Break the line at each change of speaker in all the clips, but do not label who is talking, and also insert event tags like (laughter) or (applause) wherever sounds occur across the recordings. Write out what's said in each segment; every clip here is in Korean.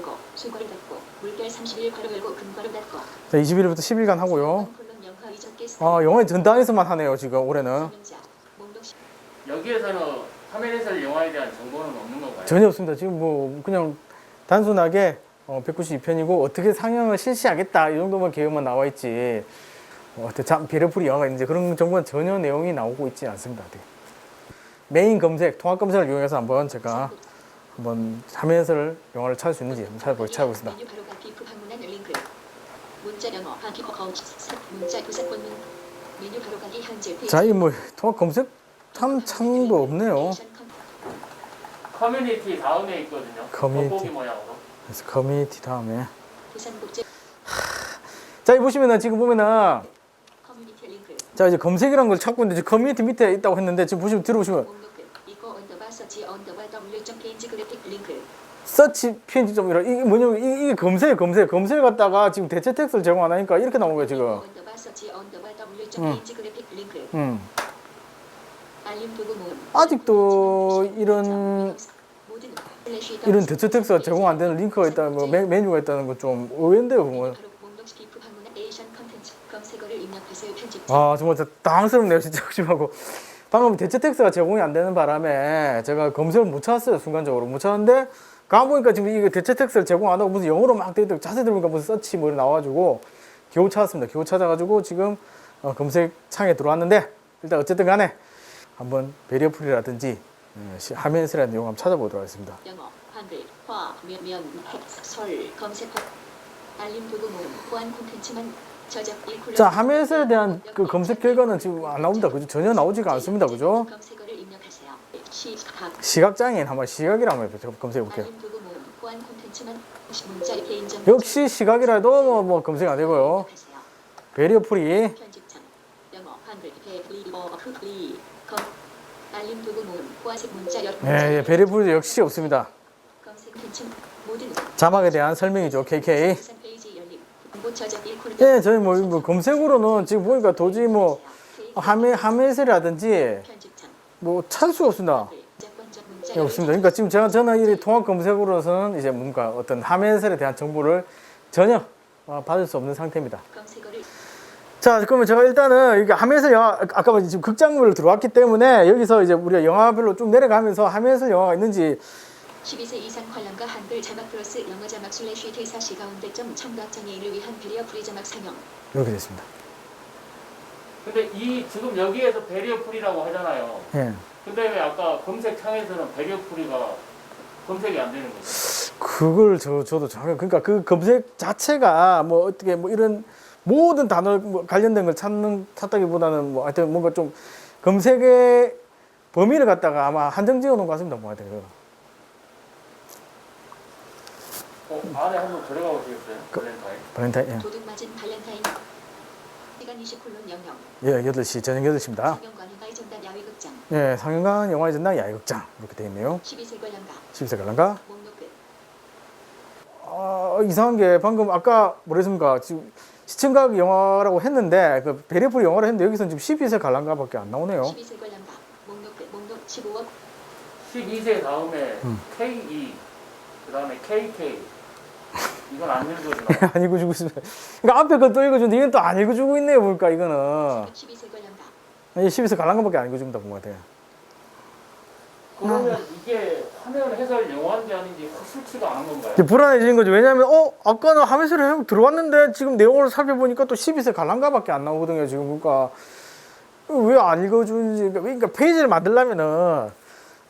열고 수거를 닫고 물결 30일 괄호 열고 금괄호 닫고
자, 21일부터 10일간 하고요.
콜론 영화 이적계
아, 영화의 전단에서만 하네요, 지금 올해는.
여기에서는 화면 해설 영화에 대한 정보는 없는 건가요?
전혀 없습니다. 지금 뭐 그냥 단순하게 어, 192편이고 어떻게 상영을 실시하겠다 이 정도만 계획만 나와 있지. 어, 어때 참 베르풀이 영화가 있는지 그런 정보는 전혀 내용이 나오고 있지 않습니다. 아직. 메인 검색, 통합 검색을 이용해서 한번 제가 한번 화면에서 영화를 찾을 수 있는지 한번 찾아보, 찾아보겠습니다.
자, 이
뭐 통합 검색 참 창도 없네요.
커뮤니티 다음에 있거든요.
커뮤니티.
모양으로.
그래서 커뮤니티 다음에 자, 이 보시면은 지금 보면은 자 이제 검색이라는 걸 찾고 있는데 지금 커뮤니티 밑에 있다고 했는데 지금 보시면 들어보시면
서치 언더바 w 점 페이지 그래픽 링크
서치 PNG.이라 이게 뭐냐면 이게, 이게 검색 검색 검색 갖다가 지금 대체 텍스트를 제공 안 하니까 이렇게 나온 거예요 지금.
언더바 서치 언더바 w 점
음.
페이지 그래픽 링크
음.
알림 도구 모음
아직도 이런
모든
이런 대체 텍스트가 제공 안 되는 링크가 있다는 뭐 메, 메뉴가 있다는 건좀 의외인데요 그건.
바로 목록시 비프 방문한 에이션 컨텐츠 검색어를 입력하세요 편집
아 정말 진짜 당황스럽네요 진짜 (laughs) 심하고 방금 대체 텍스트가 제공이 안 되는 바람에 제가 검색을 못 찾았어요 순간적으로. 못 찾았는데 가보니까 지금 이게 대체 텍스트를 제공 안 하고 무슨 영어로 막 되어 자세히 들어보니까 무슨 서치 뭐 나와가지고 겨우 찾았습니다. 겨우 찾아가지고 지금 어, 검색 창에 들어왔는데 일단 어쨌든 간에 한번 베리어풀이라든지 어, 시- 화면에서라는 내용 한번 찾아보도록 하겠습니다.
영어 한글 화 면, 텍스 설 검색어 알림 도구 모음 콘텐츠만
자 화면에서에 대한 그 검색 결과는 지금 안 나옵니다 그죠 전혀 나오지가 않습니다 그죠
시각
시각장애인 한번 시각이라 한번. 검색해 볼게요 역시 시각이라도 뭐, 뭐 검색 안 되고요. 어
문자 열
예, 예, 베리어풀이 역시 없습니다. 자막에 대한 설명이죠. KK. 예, 저희 뭐, 뭐 검색으로는 지금 보니까 도저히 뭐 화면 화면에서라든지
편집창
뭐 찾을 수가 없습니다.
문자
예, 없습니다. 그러니까 지금 제가 저는 이 통합 검색으로서는 이제 뭔가 어떤 화면에서에 대한 정보를 전혀 어, 받을 수 없는 상태입니다. 자, 그러면 제가 일단은 이게 화면에서 영화, 아까 뭐 지금 극장물로 들어왔기 때문에 여기서 이제 우리가 영화별로 쭉 내려가면서 화면에서 영화가 있는지
12세 이상 관람가 한글 자막 플러스 영어 자막 슬래시 대사 시 가운데 점 청각 장애인을 위한 비리어 프리 자막 상영
이렇게 됐습니다.
근데 이 지금 여기에서 베리어풀이라고 하잖아요.
예.
근데 왜 아까 검색창에서는 베리어풀이가 검색이 안 되는 거죠?
그걸 저 저도 정확히 그러니까 그 검색 자체가 뭐 어떻게 뭐 이런 모든 단어 뭐 관련된 걸 찾는 찾다기보다는 뭐 하여튼 뭔가 좀 검색의 범위를 갖다가 아마 한정 지어 놓은 것 같습니다. 뭐 하여튼 그거.
어, 안에 한번 들어가 보시겠어요? 발렌타인.
발렌타인
도둑 맞은 발렌타인 시간 20콜론 00
예. 예, 8시 저녁 8시입니다.
상영관인가의 전담 야외극장
예, 상영관 영화의 전당 야외극장 이렇게 되어 있네요.
12세 관람가
12세 관람가.
목록 끝
아, 이상한 게 방금 아까 뭐랬습니까? 지금 시청각 영화라고 했는데 그 베리풀 영화를 했는데 여기서는 지금 12세 관람가밖에 안 나오네요.
12세 관람가 목록 끝 목록 15억
12세 다음에
음.
KE, 그 다음에 KK. 이건 안 읽어주나? (laughs)
안 읽어주고 있습니다. 그러니까 앞에 거또 읽어주는데 이건 또 안 읽어주고 있네요. 보니까 이거는
12세 관람가
이 12세 관람가밖에 안 읽어줍니다. 본 것 같아요.
그러면 이게 화면 해설 영화인지 아닌지 확실치가 않은 건가요?
이제 불안해지는 거죠. 왜냐하면 어 아까는 하면서 들어왔는데 지금 내용을 살펴보니까 또 12세 관람가밖에 안 나오거든요. 지금 그러니까 왜 안 읽어주는지 그러니까 페이지를 만들려면은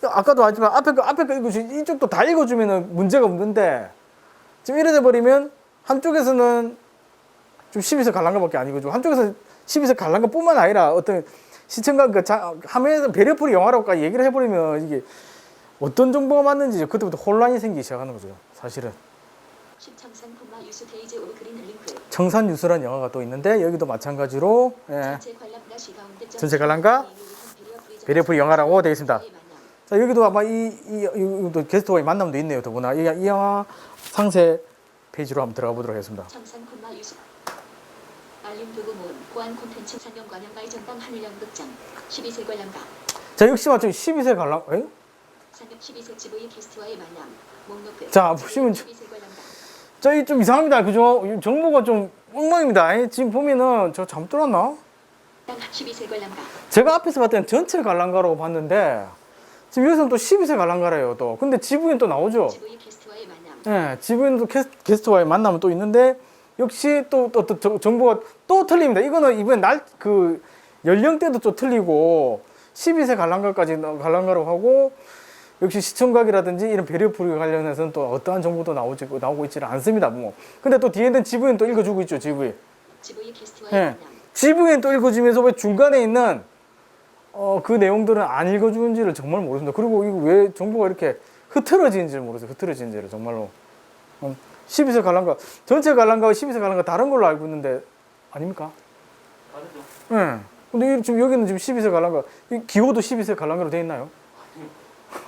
아까도 하지만 앞에 거 앞에 거 읽어주 이쪽도 다 읽어주면은 문제가 없는데 지금 이래 버리면 한쪽에서는 좀 12세 관람가밖에 안 읽어주고 한쪽에서 12세 관람가뿐만 아니라 어떤 시청자 그 자, 화면에서 배려풀이 영화라고까지 얘기를 해버리면 이게 어떤 정보가 맞는지 그때부터 혼란이 생기기 시작하는 거죠. 사실은
유수
청산 뉴스라는 영화가 또 있는데 여기도 마찬가지로 예.
전체 관람가?
베리어풀 영화라고 되어 있습니다. 자 여기도 아마 이, 이, 이도 게스트와의 만남도 있네요. 더구나 이, 이 영화 상세 페이지로 한번 들어가 보도록 하겠습니다.
청산 콤마 유수 알림 도구 모음 보안 콘텐츠 상영 관람가의 전방 하늘영 극장 12세 관람가
자 역시 마찬가지 12세 관람 에?
상영 12세 GV 게스트와의 만남 목록 끝
자, 보시면 저-
12세 관람가
저희 좀 이상합니다. 그죠? 이 정보가 좀 엉망입니다. 이 지금 보면은 저 잘못 들었나?
12세 관람가
제가 앞에서 봤을 때는 전체 관람가라고 봤는데 지금 여기서는 또 12세 관람가래요 또. 근데 지부인 또 나오죠?
지부의 게스트와의 만남
예, 지부인도 캐스, 게스트 와의 만남은 또 있는데 역시 또, 또, 또 정보가 또 틀립니다. 이거는 이번 날 그 연령대도 좀 틀리고 12세 관람가까지 관람가라고 하고 역시 시청각이라든지 이런 배려 풀이 관련해서는 또 어떠한 정보도 나오지 나오고 있지는 않습니다. 뭐. 근데 또 뒤에는 지부인 또 읽어주고 있죠, 지부인.
지부의 게스트와의
예.
만남
지부인 또 읽어주면서 왜 중간에 있는 어, 그 내용들은 안 읽어주는지를 정말 모르겠습니다. 그리고 이거 왜 정보가 이렇게 흐트러지는지를 모르겠어요. 흐트러지는지를 정말로. 음, 12세 관람가 전체 관람가와 12세 관람가 다른 걸로 알고 있는데 아닙니까?
다르죠.
예. 근데 이- 지금 여기는 지금 12세 관람가 이 기호도 12세 관람가로 돼 있나요? (laughs)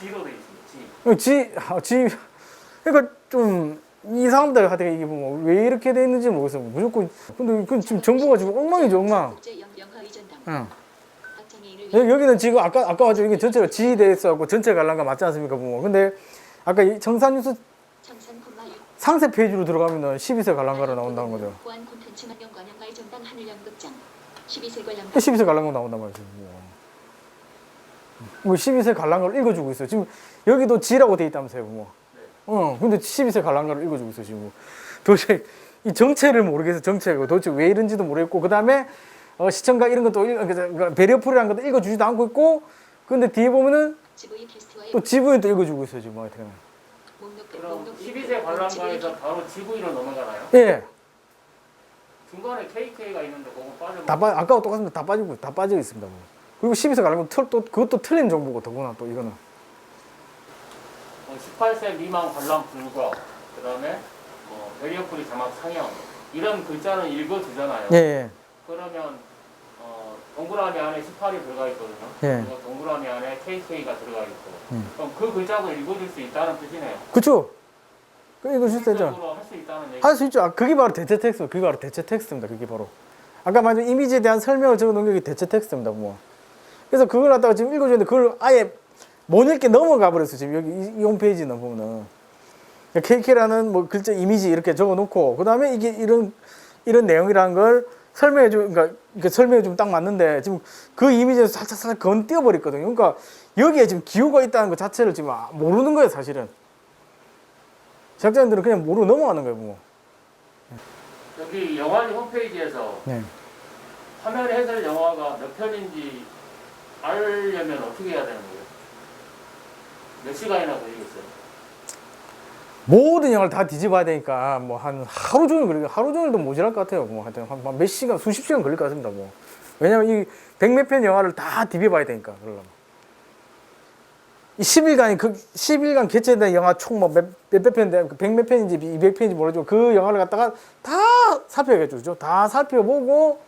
G로 돼 있습니다. G.
지, 아, 지, 그러니까 좀 이상합니다. 하여튼 이게 뭐 왜 이렇게 돼 있는지 모르겠어요. 무조건 근데 그 지금 정보가 지금 엉망이죠, 엉망. 응. 여-
위한
여기는 지금 아까 아까 가지고 이게 전체가 지돼 있어갖고 전체 관람가 맞지 않습니까, 부모? 근데 아까
이유
상세 페이지로 들어가면은 12세 관람가로 나온다는 거죠.
보안 콘텐츠 만영관영 의전당 하늘연극장 12세 관람가
12세 관람가 나온단 말이죠. 뭐 12세 관람가를 읽어주고 있어요. 지금 여기도 지라고 돼 있다면서요, 부모. 어, 근데 12세 관람가를 읽어주고 있어요, 지금. 도대체 이 정체를 모르겠어, 정체가. 도대체 왜 이런지도 모르겠고, 그 다음에 어, 시청각 이런 것도 읽, 그러니까 배려풀이라는 것도 읽어주지도 않고 있고, 근데 뒤에 보면은 또 지부인 또 읽어주고 있어요, 지금. 어떻게 보면.
그럼
목록
12세 관람가에서 바로 GV로 넘어가나요?
예.
중간에 KK가 있는데 그거 빠져.
다 빠, 아까와 똑같습니다. 다 빠지고, 다 빠져 있습니다. 뭐. 그리고 12세 관람가 틀, 또, 그것도 틀린 정보고, 더구나 또 이거는.
18세 어, 미만 관람 불가. 그다음에 뭐 베리어풀이 자막 상영 이런 글자는 읽어주잖아요.
예, 예.
그러면 어, 동그라미 안에 18이 들어가 있거든요.
예.
그리고 동그라미 안에 KK가 들어가 있고.
음.
그럼 그 글자도 읽어줄 수 있다는 뜻이네요.
그쵸? 그 이거 실제죠.
실질적으로 할 수 있다는 얘기.
할 수 있죠. 아, 그게 바로 대체 텍스트. 그게 바로 대체 텍스트입니다. 그게 바로. 아까 말한 이미지에 대한 설명을 적어 놓은 게 대체 텍스트입니다. 뭐. 그래서 그걸 갖다가 지금 읽어주는데 그걸 아예 못 읽게 넘어가 버렸어. 지금 여기 이, 이 홈페이지는 보면은. KK라는 뭐 글자 이미지 이렇게 적어 놓고 그 다음에 이게 이런 이런 내용이라는 걸 설명해 주 그러니까 이렇게 설명해 주면 딱 맞는데 지금 그 이미지에서 살짝 살짝 건띄어 버렸거든요. 그러니까 여기에 지금 기호가 있다는 것 자체를 지금 아- 모르는 거예요, 사실은. 제작자님들은 그냥 모르고 넘어가는 거예요, 뭐.
여기 영화님 홈페이지에서
네.
화면 해설 영화가 몇 편인지 알려면 어떻게 해야 되는 거예요? 몇 시간이나 걸리겠어요?
모든 영화를 다 뒤집어야 되니까 뭐 한 하루 종일 걸리 하루 종일도 모자랄 것 같아요. 뭐 하여튼 한 몇 시간, 수십 시간 걸릴 것 같습니다. 뭐. 왜냐면 이 백몇 편 영화를 다 뒤집어봐야 되니까 그러려면. 이 10일간이 그 10일간 개최된 영화 총 뭐 몇 몇백 편인데 그 백몇 편인지 200편인지 모르죠. 그 영화를 갖다가 다 살펴야겠죠. 그죠? 다 살펴보고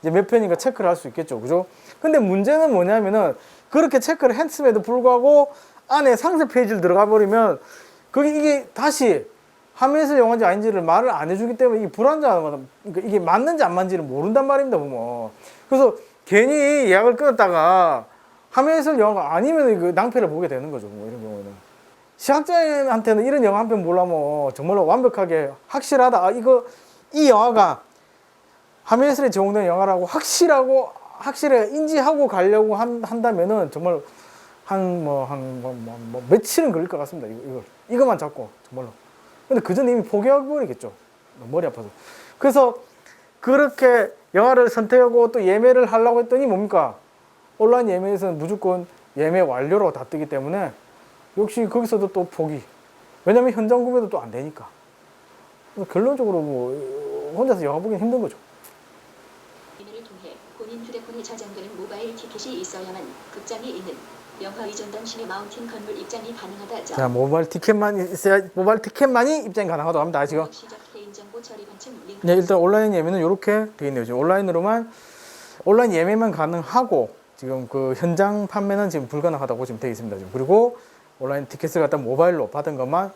이제 몇 편인가 체크를 할 수 있겠죠. 그죠? 근데 문제는 뭐냐면은 그렇게 체크를 했음에도 불구하고 안에 상세 페이지를 들어가 버리면 그게 이게 다시 하면서 영화인지 아닌지를 말을 안 해주기 때문에 이게 불안정하다. 그러니까 이게 맞는지 안 맞는지를 모른단 말입니다, 보면. 그래서 괜히 예약을 끊었다가 하면서 영화가 아니면 그 낭패를 보게 되는 거죠, 뭐 이런 경우는. 시각장애인한테는 이런 영화 한편 보려면 정말로 완벽하게 확실하다. 아, 이거, 이 영화가 하멜스에 제공된 영화라고 확실하고, 확실하게 인지하고 가려고 한, 한다면은 정말 한, 뭐, 한, 뭐, 뭐, 뭐 며칠은 걸릴 것 같습니다, 이거, 이걸. 이것만 잡고, 정말로. 근데 그 전에 이미 포기해 버리겠죠. 머리 아파서. 그래서 그렇게 영화를 선택하고 또 예매를 하려고 했더니 뭡니까? 온라인 예매에서는 무조건 예매 완료로 다 뜨기 때문에 역시 거기서도 또 포기. 왜냐면 현장 구매도 또 안 되니까. 결론적으로 뭐 혼자서 영화 보기 힘든 거죠.
이를 통해 본인 휴대폰에 저장되는 모바일 티켓이 있어야만 극장에 있는 영화 의전당 시내 마운틴 건물 입장이 가능하다.
자, 모바일 티켓만 있어야 모바일 티켓만이 입장이 가능하다고 합니다. 지금.
시작 개인정보 처리 반증 링크
네, 일단 온라인 예매는 이렇게 되어 있네요. 지금 온라인으로만 온라인 예매만 가능하고 지금 그 현장 판매는 지금 불가능하다고 지금 되어 있습니다. 지금 그리고 온라인 티켓을 갖다 모바일로 받은 것만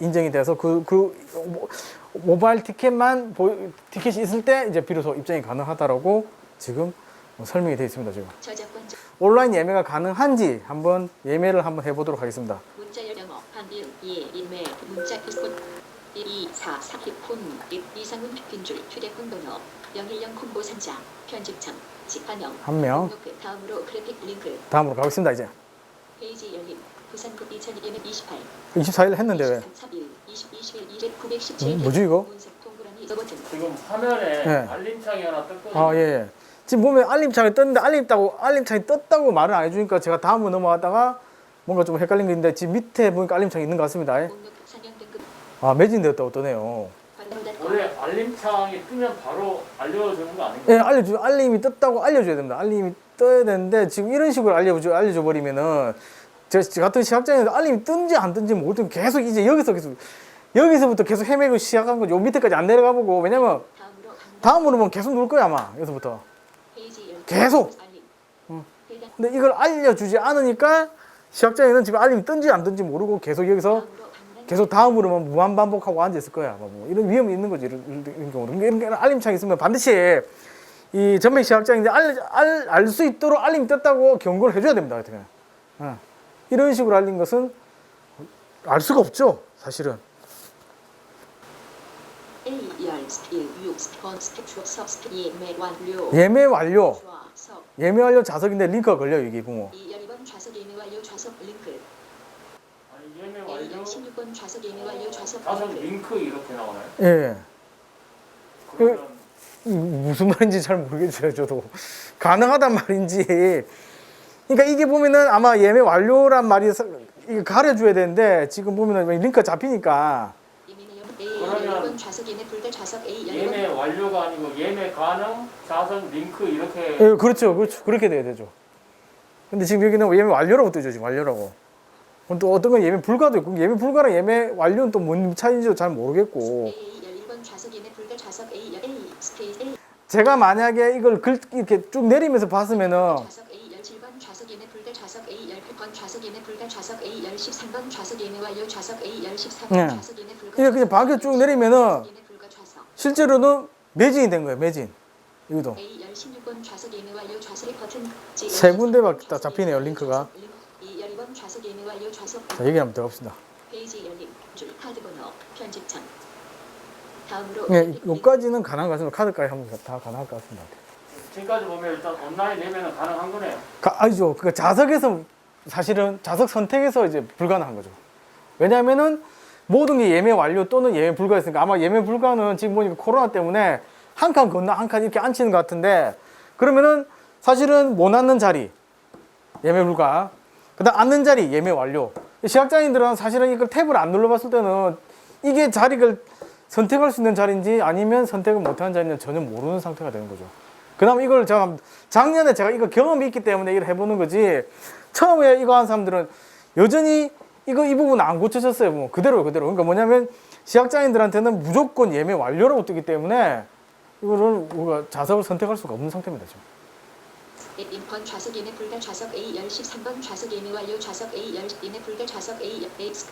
인정이 돼서 그, 그 모- 모바일 티켓만 보- 티켓이 있을 때 이제 비로소 입장이 가능하다라고 지금 뭐 설명이 되어 있습니다. 지금 온라인 예매가 가능한지 한번 예매를 한번 해보도록 하겠습니다.
문자 영어 한비음 예 인매 문자 기본 224 사기폰 이상훈 빈줄 휴대폰 번호 010 콤보 상자 편집장 직관형
한 명.
목록그 다음으로 그래픽 링크
다음으로 가겠습니다 이제.
페이지 열림 부산국 2228
24일 했는데 왜?
31 20 21 2 917
음, 뭐지, 이거?
문색 동그라미 버튼
지금 화면에
네.
알림창이 하나 떴거든요.
아 예. 예. 지금 보면 알림창이 떴는데 알림 따고 알림창이 떴다고 말을 안 해주니까 제가 다음으로 넘어갔다가 뭔가 좀 헷갈린 게 있는데 지금 밑에 보니까 알림창이 있는 것 같습니다. 아 매진되었다고 뜨네요.
관로닷컴
원래 알림창이 뜨면 바로 알려주는 거 아닌가요?
예, 알려주 알림이 떴다고 알려줘야 됩니다. 알림이 떠야 되는데 지금 이런 식으로 알려줘 알려줘 버리면은 저, 저 같은 시각장애도 알림이 뜬지 안 뜬지 모르든 계속 이제 여기서 계속 여기서부터 계속 헤매고 시작한 거죠. 요 밑에까지 안 내려가 보고 왜냐면
다음으로
보면 계속 누를 거야 아마 여기서부터. 계속!
알림
응.
해당
근데 이걸 알려주지 않으니까 시각장애는 지금 알림이 뜬지 안 뜬지 모르고 계속 여기서 계속 다음으로만 무한 반복하고 앉아 있을 거야. 아마 뭐 이런 위험이 있는 거지 이런, 이런. 그러니까 이런 게 알림창 있으면 반드시 이 전매 시각장애인데 알알 수 있도록 알림이 떴다고 경고를 해줘야 됩니다. 어떻게? 어. 이런 식으로 알린 것은 알 수가 없죠. 사실은.
A 열 스킬 6번 스택 수업 스택 예매 완료
예매 완료.
좌석
예매 완료 자석인데 링크가 걸려요 이게 부모.
2열 2번 좌석 예매 완료 좌석 링크
아니, 예매
A
완료.
열 16번 좌석 예매 완료 좌석
좌석
링크
링크 이렇게 나오나요?
예.
그러면
이- 무슨 말인지 잘 모르겠어요, 저도. (laughs) 가능하단 말인지. 그러니까 이게 보면은 아마 예매 완료란 말이 가려줘야 되는데 지금 보면은 링크가 잡히니까
A 열
그러면
1번 좌석 예매 불가 좌석 A 열
예매
1번
완료가 아니고 예매 가능 좌석 링크 이렇게
예, 그렇죠, 그렇죠. 그렇게 돼야 되죠. 근데 지금 여기는 예매 완료라고 뜨죠, 지금 완료라고. 그럼 또 어떤 건 예매 불가도 있고 예매 불가랑 예매 완료는 또 뭔 차이인지도 잘 모르겠고
A 열 1번 좌석 예매 불가 좌석 A 열 A 스페이스 A
제가 만약에 이걸 글, 이렇게 쭉 내리면서 봤으면은
좌석 A 열 7번 좌석 예매 불가 좌석 A 열 8번 좌석 예매 불가 좌석 A 열 13번 좌석 예매 완료 좌석 A 열 14번
네.
좌석 예매 불가
그냥 그냥 박에 쭉 내리면은
예매 불가 좌석
실제로는 매진이 된 거예요, 매진. 이것도.
A 열 16번 좌석 예매 완료 좌석 버튼 G
세 군데밖에 다 잡히네요, 링크가.
이열 2번 좌석 예매 완료 좌석
자, 여기 한번 들어갑시다.
그래픽
요까지는 가능한 것 같습니다. 카드까지 하면 다 가능할 것 같습니다.
지금까지 보면 일단 온라인 예매는 가능한 거네요.
가, 아니죠. 그 자석에서 사실은 자석 선택에서 이제 불가능한 거죠. 왜냐하면은 모든 게 예매 완료 또는 예매 불가였으니까 아마 예매 불가는 지금 보니까 코로나 때문에 한 칸 건너 한 칸 이렇게 앉히는 것 같은데 그러면은 사실은 못 앉는 자리 예매 불가 그다음 앉는 자리 예매 완료 시각장애인들은 사실은 이걸 탭을 안 눌러봤을 때는 이게 자리를 선택할 수 있는 자리인지 아니면 선택을 못하는 자리인지 전혀 모르는 상태가 되는 거죠. 그다음 이걸 제가 작년에 제가 이거 경험이 있기 때문에 이걸 해보는 거지 처음에 이거 한 사람들은 여전히 이거 이 부분 안 고쳐졌어요. 뭐 그대로 그대로. 그러니까 뭐냐면 시각장애인들한테는 무조건 예매 완료라고 뜨기 때문에 이거를 우리가 자석을 선택할 수가 없는 상태입니다. 지금.
인펀 좌석 예매 불가 좌석 A 열 13번 좌석 예매 완료 좌석 A 열 예매 불가 좌석 A 열 X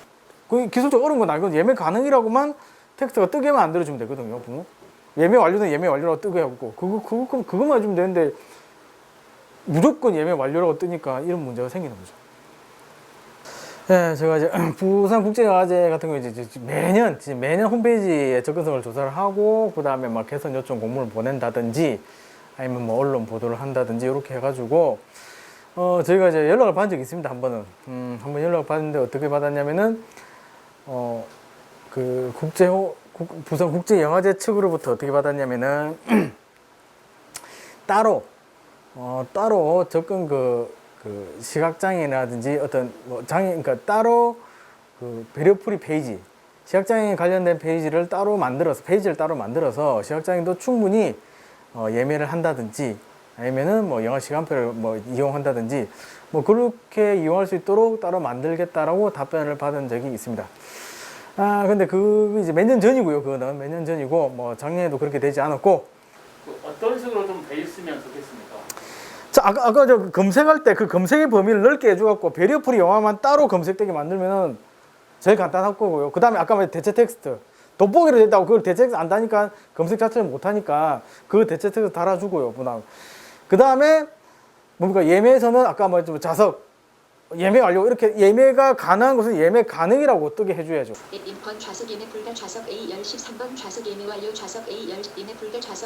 그 기술적 어려운 건 아니고 예매 가능이라고만 텍스트가 뜨게만 만들어주면 되거든요. 부모. 예매 완료는 예매 완료라고 뜨게 하고 그거 그거 그거 그것만 해주면 되는데 무조건 예매 완료라고 뜨니까 이런 문제가 생기는 거죠. 예, 제가 이제 (clears throat) 부산 국제영화제 같은 거 이제 매년 이제 매년 홈페이지에 접근성을 조사를 하고 그 다음에 막 개선 요청 공문을 보낸다든지 아니면 뭐 언론 보도를 한다든지 이렇게 해가지고 어 저희가 이제 연락을 받은 적이 있습니다 한 번은. 음, 한 번 연락을 받았는데 어떻게 받았냐면은 어 그 국제 호- 국- 부산 국제 영화제 측으로부터 어떻게 받았냐면은 (clears throat) 따로 어 따로 접근 그, 그 시각장애라든지 어떤 뭐 장애 그러니까 따로 그 배려풀이 페이지 시각장애 관련된 페이지를 따로 만들어서 페이지를 따로 만들어서 시각장애도 충분히 어, 예매를 한다든지 아니면은 뭐 영화 시간표를 뭐 이용한다든지 뭐 그렇게 이용할 수 있도록 따로 만들겠다라고 답변을 받은 적이 있습니다. 아 근데 그 이제 몇 년 전이고요. 그거는 몇 년 전이고 뭐 작년에도 그렇게 되지 않았고
그 어떤 식으로 좀 돼 있으면 좋겠습니까?
자 아까 아까 저 검색할 때 그 검색의 범위를 넓게 해줘갖고 배려풀이 영화만 따로 검색되게 만들면은 제일 간단할 거고요. 그 다음에 아까 말한 대체 텍스트 돋보기로 됐다고 그걸 대체 텍스트 안 다니까 검색 자체를 못 하니까 그 대체 텍스트 달아주고요. 그 다음에 뭡니까 예매에서는 아까 말했지만 자석 예매 완료 이렇게 예매가 가능한 것은 예매 가능이라고 뜨게 해줘야죠.
1번 좌석 예매 불가 좌석 A 13번 좌석 예매 완료 좌석 A 10 예매 불가 좌석